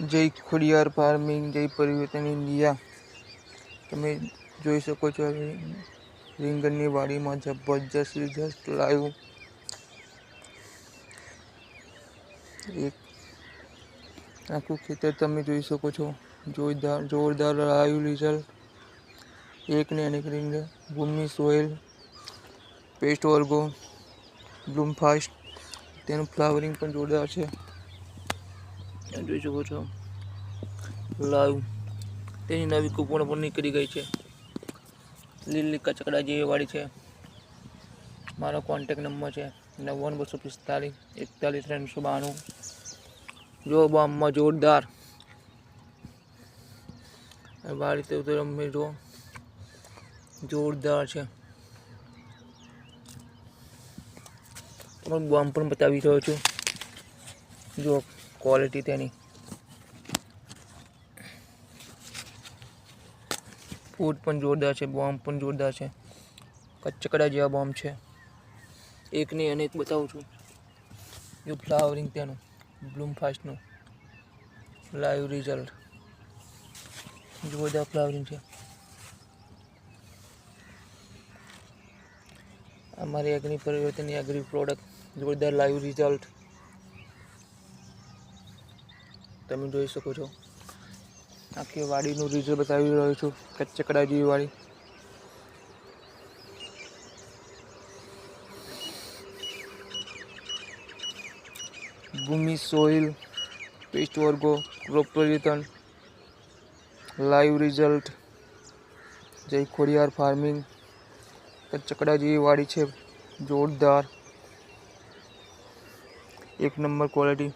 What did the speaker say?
જય ખોડિયાર ફાર્મિંગ જય પરિવર્તન ઇન્ડિયા. તમે જોઈ શકો છો રીંગણની વાડીમાં જબરજસ્ત રિઝલ્ટ લાવ્યું એક આખું ખેતર તમે જોઈ શકો છો. જોરદાર જોરદાર લાવ્યું રિઝલ્ટ એક ને અનેક રીંગણ ભૂમિ સોઇલ પેસ્ટ વર્ગો બ્લૂમ ફાસ્ટ તેનું ફ્લાવરિંગ પણ જોરદાર છે. જોઈ શકો છો? લાઈવ તેની નવી કૂપણ પણ નીકળી ગઈ છે. લીલી કચકડા જેવી વાળી છે. મારો કોન્ટેક નંબર છે નવ્વાણું બસો પિસ્તાલીસ, એકતાલીસ, ત્રણસો બાણું. જો બામમાં જોરદાર. વાળી તો રમી જો જોરદાર છે. હું બોમ્બ પણ બતાવી રહ્યો છું. જો ક્વોલિટી તેની. ફૂટ પણ જોરદાર છે, બોમ્બ પણ જોરદાર છે. કચકડા જેવા બોમ્બ છે. એક નહીં અને એક બતાવું છું. જો ફ્લાવરિંગ તેનું બ્લૂમ ફાસ્ટનું લાઈવ રિઝલ્ટ જોરદાર ફ્લાવરિંગ છે. અમારી અગ્નિ પરિવર્તનની એગ્રી પ્રોડક્ટ જોરદાર લાઈવ રિઝલ્ટ તમે જોઈ શકો છો. આખી વાડીનું રિઝલ્ટ બતાવી રહ્યો છું કચ્ચકડા જેવી વાડી ભૂમિ સોઇલ, પેસ્ટ વર્ગો, crop live result, Jay Khodiyar farming કચ્ચકડા જેવી વાડી છે, જોરદાર. એક નંબર ક્વોલિટી.